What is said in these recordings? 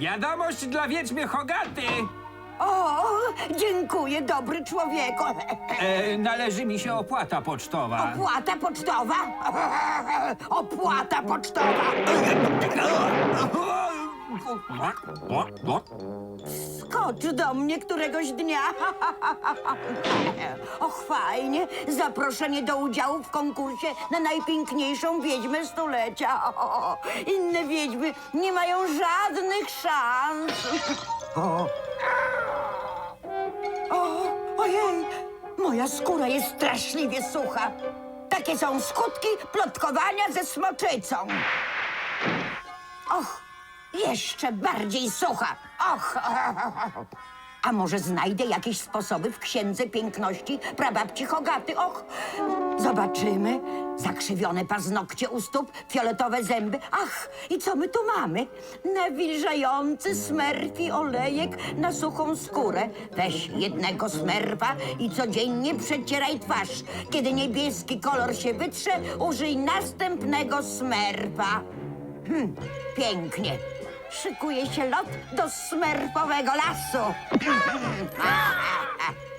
Wiadomość dla wiedźmy Hogaty! O, dziękuję, dobry człowieku. E, należy mi się opłata pocztowa. Opłata pocztowa? Opłata pocztowa. Skocz do mnie któregoś dnia. Och, fajnie. Zaproszenie do udziału w konkursie na najpiękniejszą wiedźmę stulecia. Inne wiedźmy nie mają żadnych szans. O, ojej, moja skóra jest straszliwie sucha. Takie są skutki plotkowania ze smoczycą. Och, jeszcze bardziej sucha. Och. A może znajdę jakieś sposoby w księdze piękności prababci Hogaty? Och, zobaczymy. Zakrzywione paznokcie u stóp, fioletowe zęby. Ach, i co my tu mamy? Nawilżający smerfi olejek na suchą skórę. Weź jednego smerfa i codziennie przecieraj twarz. Kiedy niebieski kolor się wytrze, użyj następnego smerfa. Hmm, pięknie. Szykuje się lot do smerfowego lasu.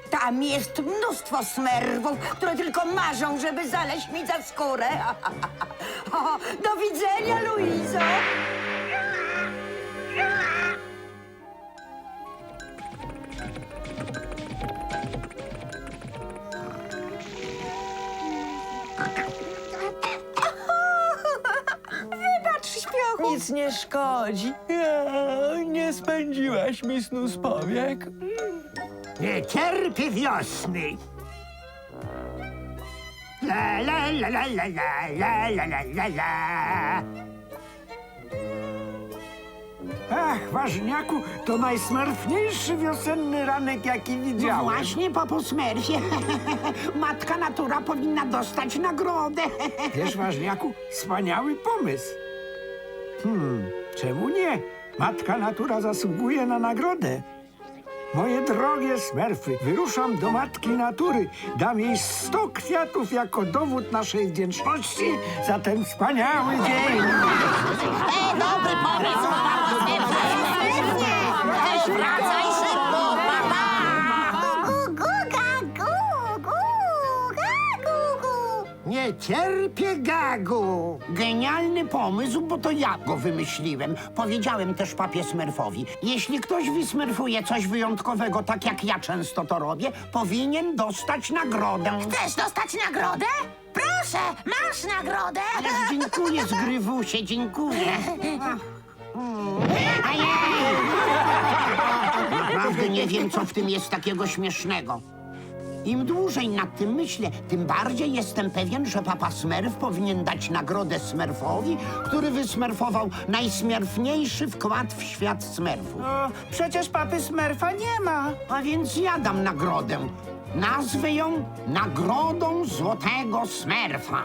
Tam jest mnóstwo smerwów, które tylko marzą, żeby zaleźć mi za skórę. Do widzenia, Luizo. Nic nie szkodzi. Nie spędziłaś mi snu z powiek. Nie cierpię wiosny. La la la la la la la la la la la. Ach, ważniaku, to najsmartniejszy wiosenny ranek, jaki widziałem. Właśnie, papo Smerfie. Matka natura powinna dostać nagrodę. Wiesz, ważniaku, wspaniały pomysł. Hmm, czemu nie? Matka natura zasługuje na nagrodę. Moje drogie smerfy, wyruszam do matki natury. Dam jej sto kwiatów jako dowód naszej wdzięczności za ten wspaniały dzień. Dobry pomysł, Nie cierpię gagu. Genialny pomysł, bo to ja go wymyśliłem. Powiedziałem też papie Smurfowi. Jeśli ktoś wysmerfuje coś wyjątkowego, tak jak ja często to robię, powinien dostać nagrodę. Chcesz dostać nagrodę? Proszę, masz nagrodę! Ależ dziękuję, Zgrywusie, dziękuję. Ajej! Naprawdę nie wiem, co w tym jest takiego śmiesznego. Im dłużej nad tym myślę, tym bardziej jestem pewien, że papa Smerf powinien dać nagrodę Smerfowi, który wysmerfował najsmerfniejszy wkład w świat Smerfów. O, przecież papy Smerfa nie ma. A więc ja dam nagrodę. Nazwę ją Nagrodą Złotego Smerfa.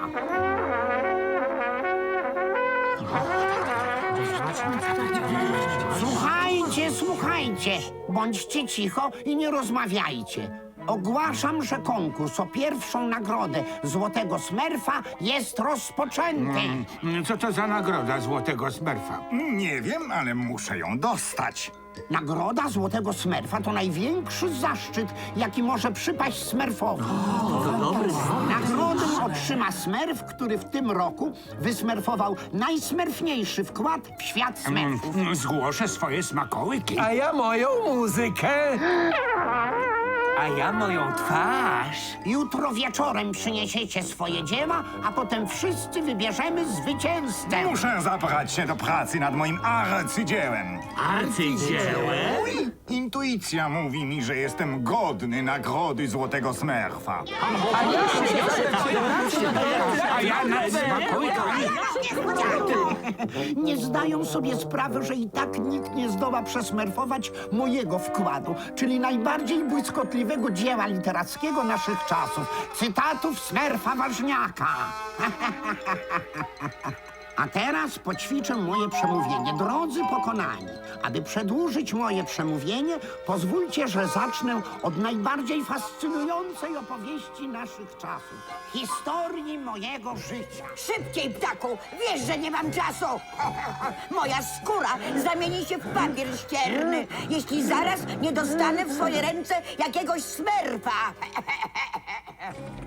Słuchajcie, słuchajcie. Bądźcie cicho i nie rozmawiajcie. Ogłaszam, że konkurs o pierwszą nagrodę Złotego Smerfa jest rozpoczęty. Co to za nagroda Złotego Smerfa? Nie wiem, ale muszę ją dostać. Nagroda Złotego Smerfa to największy zaszczyt, jaki może przypaść Smerfowi. Nagrodę otrzyma Smerf, który w tym roku wysmerfował najsmerfniejszy wkład w świat Smerfów. Mm, Zgłoszę swoje smakołyki. A ja moją muzykę. A ja moją twarz. Jutro wieczorem przyniesiecie swoje dzieła, a potem wszyscy wybierzemy zwycięzcę. Muszę zabrać się do pracy nad moim arcydziełem. Arcydziełem? Intuicja mówi mi, że jestem godny nagrody Złotego Smerfa. A ja nad smakołykami. Nie zdają sobie sprawy, że i tak nikt nie zdoła przesmerfować mojego wkładu, czyli najbardziej błyskotliwego dzieła literackiego naszych czasów. Cytatów Smerfa Ważniaka. A teraz poćwiczę moje przemówienie. Drodzy pokonani, aby przedłużyć moje przemówienie, pozwólcie, że zacznę od najbardziej fascynującej opowieści naszych czasów. Historii mojego życia. Szybciej, ptaku! Wiesz, że nie mam czasu! Moja skóra zamieni się w papier ścierny, jeśli zaraz nie dostanę w swoje ręce jakiegoś smerfa!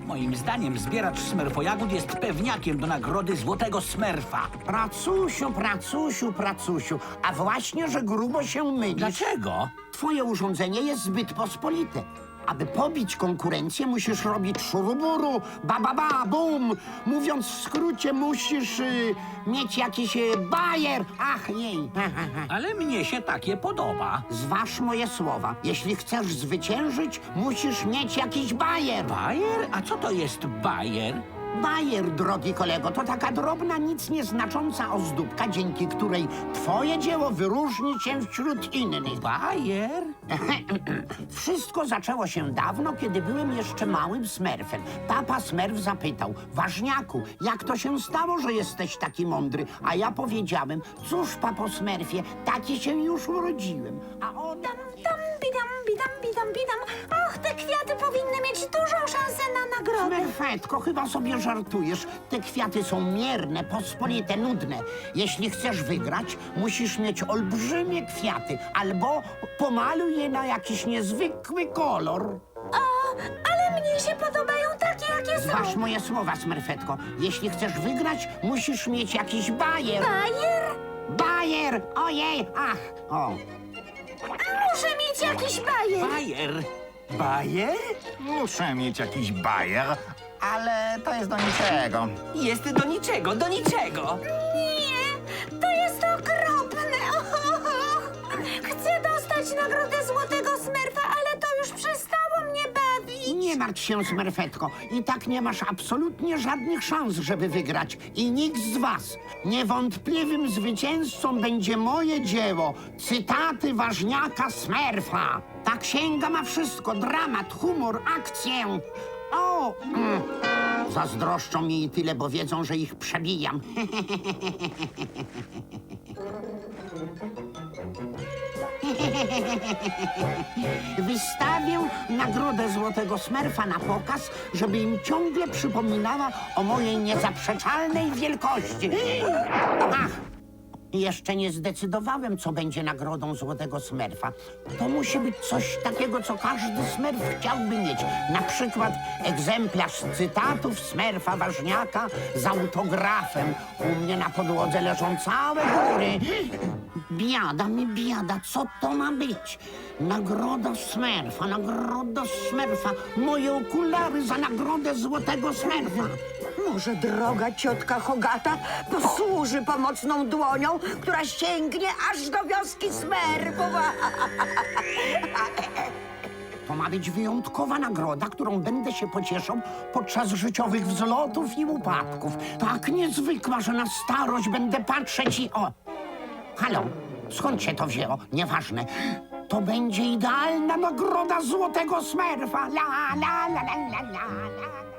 Moim zdaniem zbieracz smerfojagód jest pewniakiem do nagrody Złotego Smerfa. Pracusiu, pracusiu, pracusiu, a właśnie, że grubo się mylisz. Dlaczego? Twoje urządzenie jest zbyt pospolite. Aby pobić konkurencję, musisz robić szuruburu, ba, ba, ba, bum. Mówiąc w skrócie, musisz y, mieć jakiś y, bajer. Ach, jej. Ha, ha, ha. Ale mnie się takie podoba. Zważ moje słowa. Jeśli chcesz zwyciężyć, musisz mieć jakiś bajer. Bajer? A co to jest bajer? Bajer, drogi kolego, to taka drobna, nic nieznacząca ozdóbka, dzięki której twoje dzieło wyróżni się wśród innych. Bajer? Wszystko zaczęło się dawno, kiedy byłem jeszcze małym smerfem. Papa smerf zapytał, ważniaku, jak to się stało, że jesteś taki mądry? A ja powiedziałem, cóż, papo smerfie, taki się już urodziłem. A on... Dam, dam, bidam, bidam, bidam, bidam. Och, te kwiaty powinny mieć dużą szansę na nagrodę. Smerfetko, chyba sobie żartujesz. Te kwiaty są mierne, pospolite, nudne. Jeśli chcesz wygrać, musisz mieć olbrzymie kwiaty, albo pomaluj je na jakiś niezwykły kolor. O, ale mnie się podobają takie, jakie są. Zważ moje słowa, Smerfetko. Jeśli chcesz wygrać, musisz mieć jakiś bajer. Bajer? Bajer! Ojej, ach, o. Muszę mieć jakiś bajer. Bajer? Bajer? Muszę mieć jakiś bajer, ale to jest do niczego. Jest do niczego, do niczego. Nie, to jest okropne. Chcę dostać nagrodę Złotego martw się, Smerfetko. I tak nie masz absolutnie żadnych szans, żeby wygrać. I nikt z was. Niewątpliwym zwycięzcą będzie moje dzieło. Cytaty ważniaka Smerfa. Ta księga ma wszystko. Dramat, humor, akcję. O! Mm. Zazdroszczą mi i tyle, bo wiedzą, że ich przebijam. Wystawię nagrodę Złotego Smerfa na pokaz, żeby im ciągle przypominała o mojej niezaprzeczalnej wielkości. Ach! Jeszcze nie zdecydowałem, co będzie nagrodą Złotego Smerfa. To musi być coś takiego, co każdy Smerf chciałby mieć. Na przykład egzemplarz cytatów Smerfa Ważniaka z autografem. U mnie na podłodze leżą całe góry. Biada mi biada, co to ma być? Nagroda Smerfa, nagroda Smerfa. Moje okulary za nagrodę Złotego Smerfa. Może droga ciotka Hogata posłuży pomocną dłonią, która sięgnie aż do wioski smerfów. To ma być wyjątkowa nagroda, którą będę się pocieszał podczas życiowych wzlotów i upadków. Tak niezwykła, że na starość będę patrzeć i o. Halo, skąd się to wzięło? Nieważne. To będzie idealna nagroda złotego smerfa. La, la, la, la, la, la, la.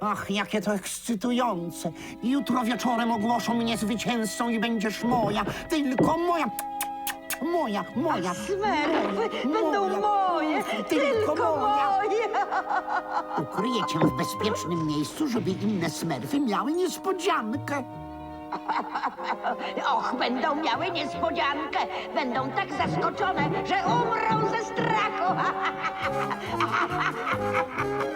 Ach, jakie to ekscytujące. Jutro wieczorem ogłoszą mnie zwycięzcą i będziesz moja, tylko moja. Moja, moja. Smerfy będą moje, tylko moje. Ukryję cię w bezpiecznym miejscu, żeby inne smerfy miały niespodziankę. Och, będą miały niespodziankę. Będą tak zaskoczone, że umrą ze strachu.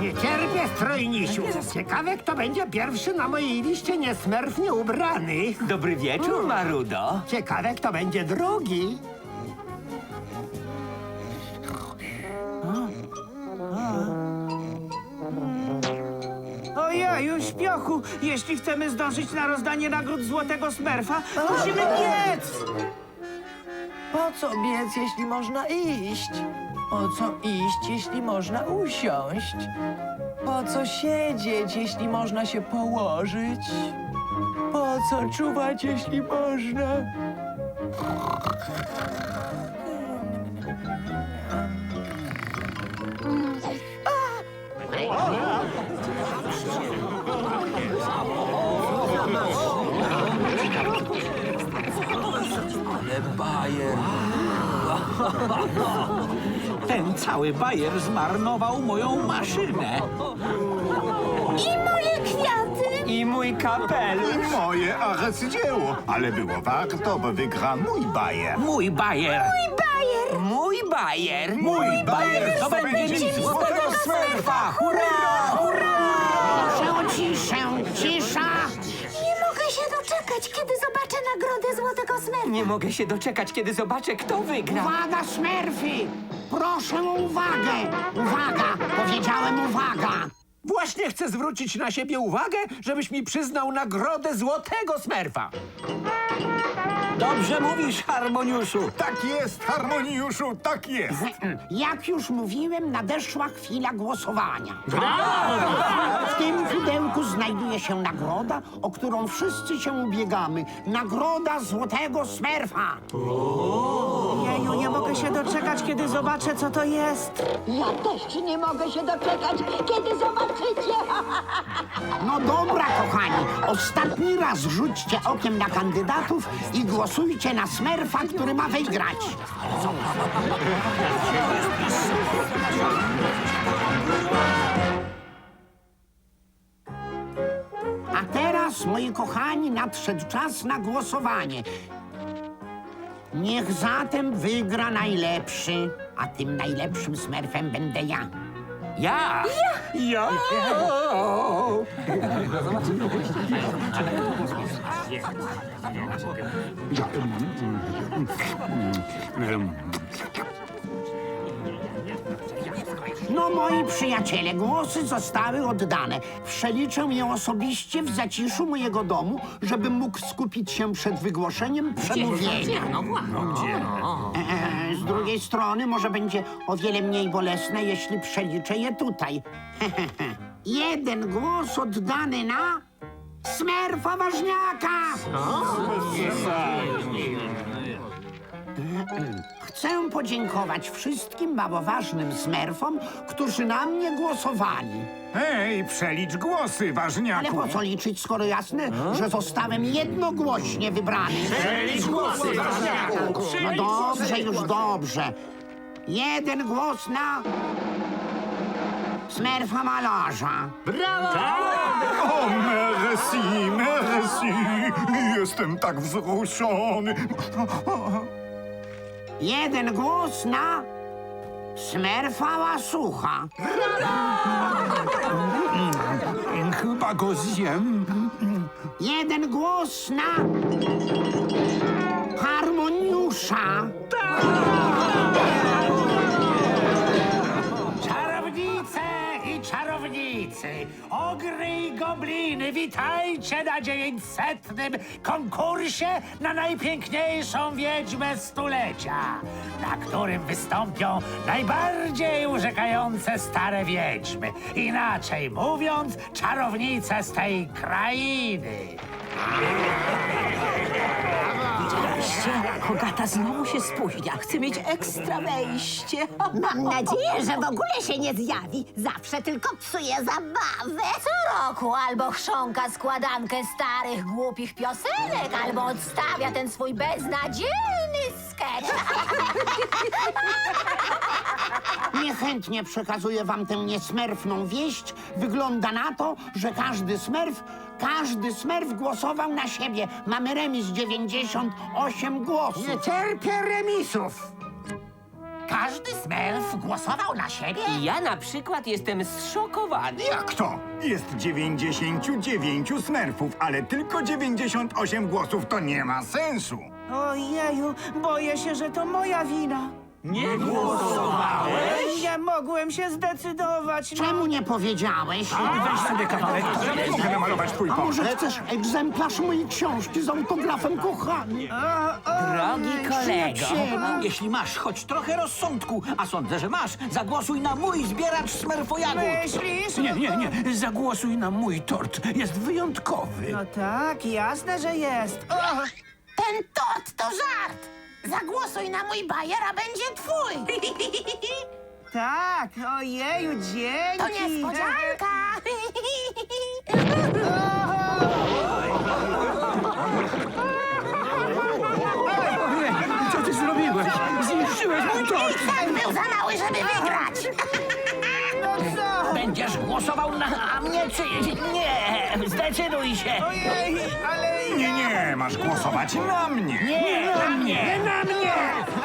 Nie cierpię, strojnisiu. Ciekawe, kto będzie pierwszy na mojej liście niesmerfnie ubrany. Dobry wieczór, Marudo. Ciekawe, kto będzie drugi. Ojeju, śpiochu! Jeśli chcemy zdążyć na rozdanie nagród Złotego Smerfa, musimy biec! Po co biec, jeśli można iść? Po co iść, jeśli można usiąść? Po co siedzieć, jeśli można się położyć? Po co czuwać, jeśli można Bajer. Ten cały bajer zmarnował moją maszynę. I moje kwiaty. I mój kapelusz. I moje arcydzieło. Ale było warto, bo wygra mój bajer. Mój bajer. I bajer. Mój bajer. Mój bajer To będzie mi złotego smerfa. Hurra! Hurra! Proszę o ciszę, cisza! Nie mogę się doczekać, kiedy zobaczę nagrodę Złotego Smerfa. Nie mogę się doczekać, kiedy zobaczę, kto wygra. Uwaga, smerfy! Proszę o uwagę! Uwaga! Powiedziałem uwaga! Właśnie chcę zwrócić na siebie uwagę, żebyś mi przyznał nagrodę złotego smerfa. Dobrze mówisz, Harmoniuszu. Tak jest, Harmoniuszu, tak jest. Jak już mówiłem, nadeszła chwila głosowania. W tym pudełku znajduje się nagroda, o którą wszyscy się ubiegamy. Nagroda Złotego Smerfa. Jeju, nie mogę się doczekać, kiedy zobaczę, co to jest. Ja też nie mogę się doczekać, kiedy zobaczycie. No dobra, kochani, ostatni raz rzućcie okiem na kandydatów i głosujcie na Smerfa, który ma wygrać. A teraz, moi kochani, nadszedł czas na głosowanie. Niech zatem wygra najlepszy, a tym najlepszym Smerfem będę ja. Ja. Ja. No, moi przyjaciele, głosy zostały oddane. Przeliczę je osobiście w zaciszu mojego domu, żebym mógł skupić się przed wygłoszeniem przemówienia. E, z drugiej strony może będzie o wiele mniej bolesne, jeśli przeliczę je tutaj. Jeden głos oddany na Smerfa Ważniaka! Chcę podziękować wszystkim mało ważnym smerfom, którzy na mnie głosowali. Hej, przelicz głosy, Ale ważniaku. po co liczyć, skoro jasne, że zostałem jednogłośnie wybrany? Przelicz głosy, ważniaku. No dobrze, już dobrze. Jeden głos na... Smerfa malarza. O, merci, merci. Jestem tak wzruszony. Jeden głos na... Smerfa łasucha. Chyba go zjem. Jeden głos na... Harmoniusza. Czarownice ogry i gobliny, witajcie na dziewięćsetnym konkursie na najpiękniejszą wiedźmę stulecia, na którym wystąpią najbardziej urzekające stare wiedźmy. Inaczej mówiąc, czarownice z tej krainy. Hogata znowu się spóźnia. Chce mieć ekstra wejście. Mam nadzieję, że w ogóle się nie zjawi. Zawsze tylko psuje zabawę. Co roku albo chrząka składankę starych, głupich piosenek, albo odstawia ten swój beznadziejny sketch. Niechętnie przekazuję wam tę niesmerfną wieść. Wygląda na to, że każdy smerf, każdy smerf głosował na siebie. Mamy remis 98 głosów. Nie cierpię remisów. Każdy smerf głosował na siebie? I ja na przykład jestem zszokowany. Jak to? Jest 99 smerfów, ale tylko 98 głosów to nie ma sensu. Ojeju, boję się, że to moja wina. Nie głosowałeś? Nie mogłem się zdecydować. No. Czemu nie powiedziałeś? Weź sobie kawałek. Mogę namalować twój A może chcesz egzemplarz mojej książki z autografem kochany? Drogi kolego. Przyjacielu. Jeśli masz choć trochę rozsądku, a sądzę, że masz, zagłosuj na mój zbieracz smerfojagód. Myślisz? Nie, nie, nie. Zagłosuj na mój tort. Jest wyjątkowy. No tak, jasne, że jest. O, Ten tort to żart! Zagłosuj na mój bajer, a będzie twój! Tak, ojeju, dzięki. To niespodzianka! Co ty zrobiłeś? Zniszczyłeś mój tort! Tak był za mały, żeby wygrać! Będziesz głosował na mnie, czy nie? Zdecyduj się! Ojej, ale Nie, nie, masz głosować na mnie. Nie, na mnie! Na mnie!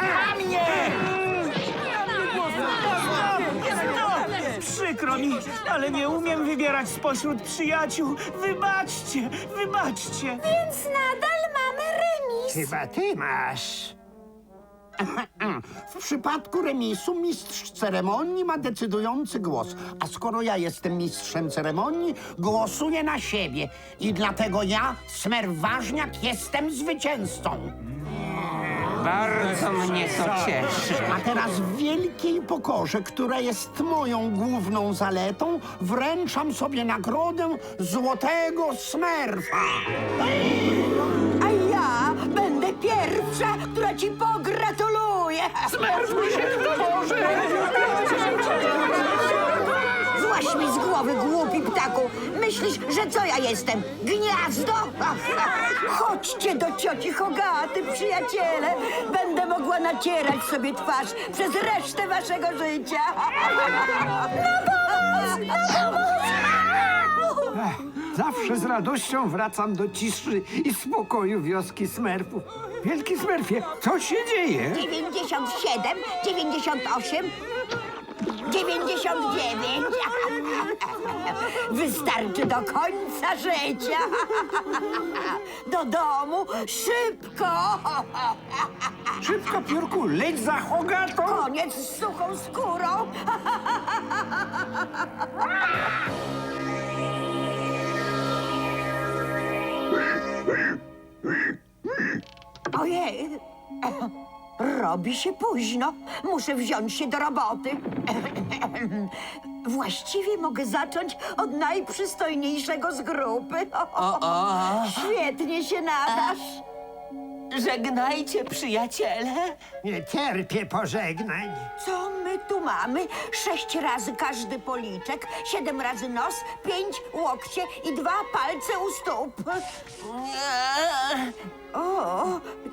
Na mnie! przykro mi, ale nie umiem wybierać spośród przyjaciół. Wybaczcie, wybaczcie. Więc nadal mamy remis. Chyba ty masz. W przypadku remisu mistrz ceremonii ma decydujący głos. A skoro ja jestem mistrzem ceremonii, głosuję na siebie. I dlatego ja, Smer Ważniak, jestem zwycięzcą. Bardzo mnie to cieszy. A teraz w wielkiej pokorze, która jest moją główną zaletą, wręczam sobie nagrodę Złotego Smerfa. A ja będę pierwsza, która ci pogratuluje. Smerfuj się kto może! Złaś mi z głowy, głupi ptaku. Myślisz, że co ja jestem? Gniazdo? Chodźcie do cioci Hogaty, przyjaciele. Będę mogła nacierać sobie twarz przez resztę waszego życia. Zawsze z radością wracam do ciszy i spokoju wioski Smerfów. Wielki Smerfie, co się dzieje? 97, 98, 99. Wystarczy do końca życia. Do domu szybko. Szybko, piórku, leć za Hogatą! Koniec z suchą skórą. Ojej, robi się późno. Muszę wziąć się do roboty. Właściwie mogę zacząć od najprzystojniejszego z grupy. Świetnie się nadasz. Żegnajcie, przyjaciele. Nie cierpię pożegnań. Co my tu mamy? Sześć razy każdy policzek, siedem razy nos, pięć łokcie i dwa palce u stóp. O,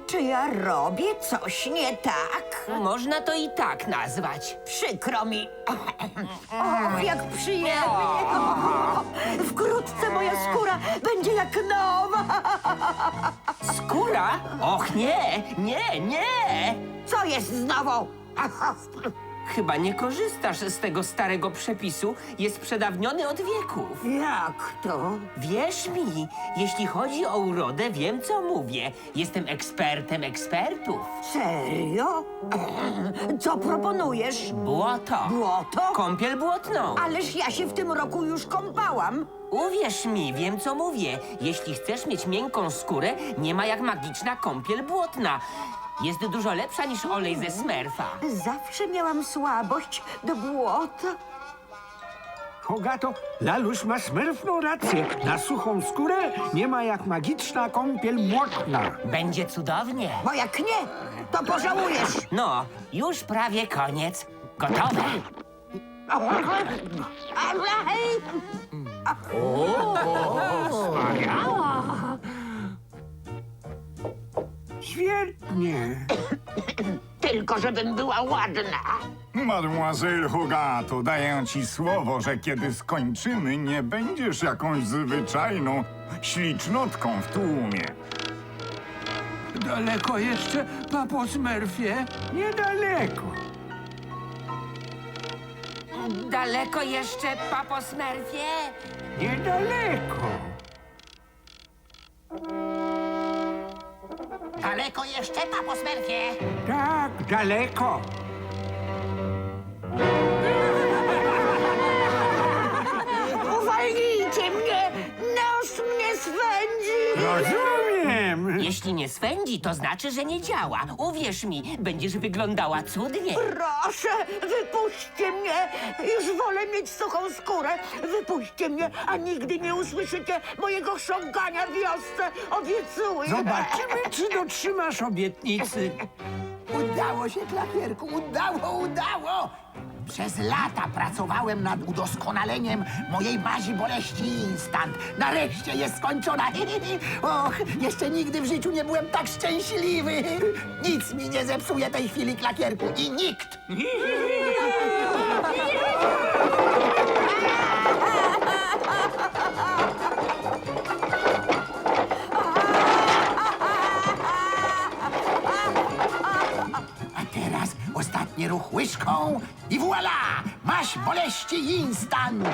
czy ja robię coś nie tak? Można to i tak nazwać. Przykro mi. Och, jak przyjemnie. Wkrótce moja skóra będzie jak nowa. Skóra? Och nie, nie, nie! Co jest znowu? Chyba nie korzystasz z tego starego przepisu. Jest przedawniony od wieków. Jak to? Wierz mi, jeśli chodzi o urodę, wiem co mówię. Jestem ekspertem ekspertów. Serio? Co proponujesz? Błoto. Błoto? Kąpiel błotną. Ależ ja się w tym roku już kąpałam. Uwierz mi, wiem co mówię. Jeśli chcesz mieć miękką skórę, nie ma jak magiczna kąpiel błotna. Jest dużo lepsza niż olej ze smerfa. Zawsze miałam słabość do błota. Hogato, Laluś ma smerfną rację. Na suchą skórę nie ma jak magiczna kąpiel błotna. Będzie cudownie. Bo jak nie, to pożałujesz. No, już prawie koniec. Gotowe. Żebym była ładna. Mademoiselle Hogato, daję ci słowo, że kiedy skończymy, nie będziesz jakąś zwyczajną ślicznotką w tłumie. Daleko jeszcze, papo Smurfie? Niedaleko. Daleko jeszcze, papo Smurfie? Niedaleko. Daleko jeszcze, papo Smerfie? Tak, daleko. Jeśli nie swędzi, to znaczy, że nie działa. Uwierz mi, będziesz wyglądała cudnie. Proszę, wypuśćcie mnie! Już wolę mieć suchą skórę. Wypuśćcie mnie, a nigdy nie usłyszycie mojego chrząkania w wiosce. Obiecuję. Zobaczymy, czy dotrzymasz obietnicy. Udało się, klakierku, udało, udało! Przez lata pracowałem nad udoskonaleniem mojej bazi boleści instant. Nareszcie jest skończona. Och, jeszcze nigdy w życiu nie byłem tak szczęśliwy. Nic mi nie zepsuje tej chwili, klakierku. I nikt. A teraz ostatni ruch łyżką i voila! Masz boleści instant!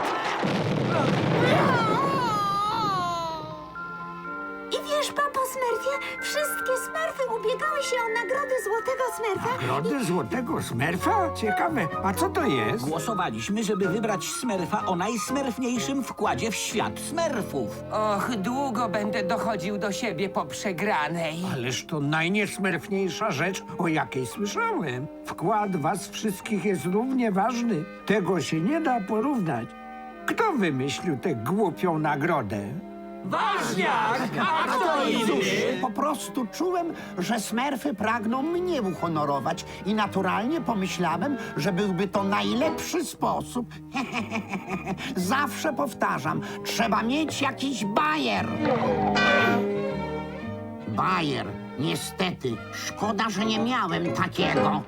Wszystkie Smurfy ubiegały się o nagrody Złotego Smurfa. Nagrodę Złotego Smerfa? Ciekawe, a co to jest? Głosowaliśmy, żeby wybrać smerfa o najsmerfniejszym wkładzie w świat smerfów. Och, długo będę dochodził do siebie po przegranej. Ależ to najniesmerfniejsza rzecz, o jakiej słyszałem. Wkład was wszystkich jest równie ważny. Tego się nie da porównać. Kto wymyślił tę głupią nagrodę? Cóż, po prostu czułem, że smerfy pragną mnie uhonorować i naturalnie pomyślałem, że byłby to najlepszy sposób. Zawsze powtarzam, trzeba mieć jakiś bajer. Bajer, niestety, szkoda, że nie miałem takiego.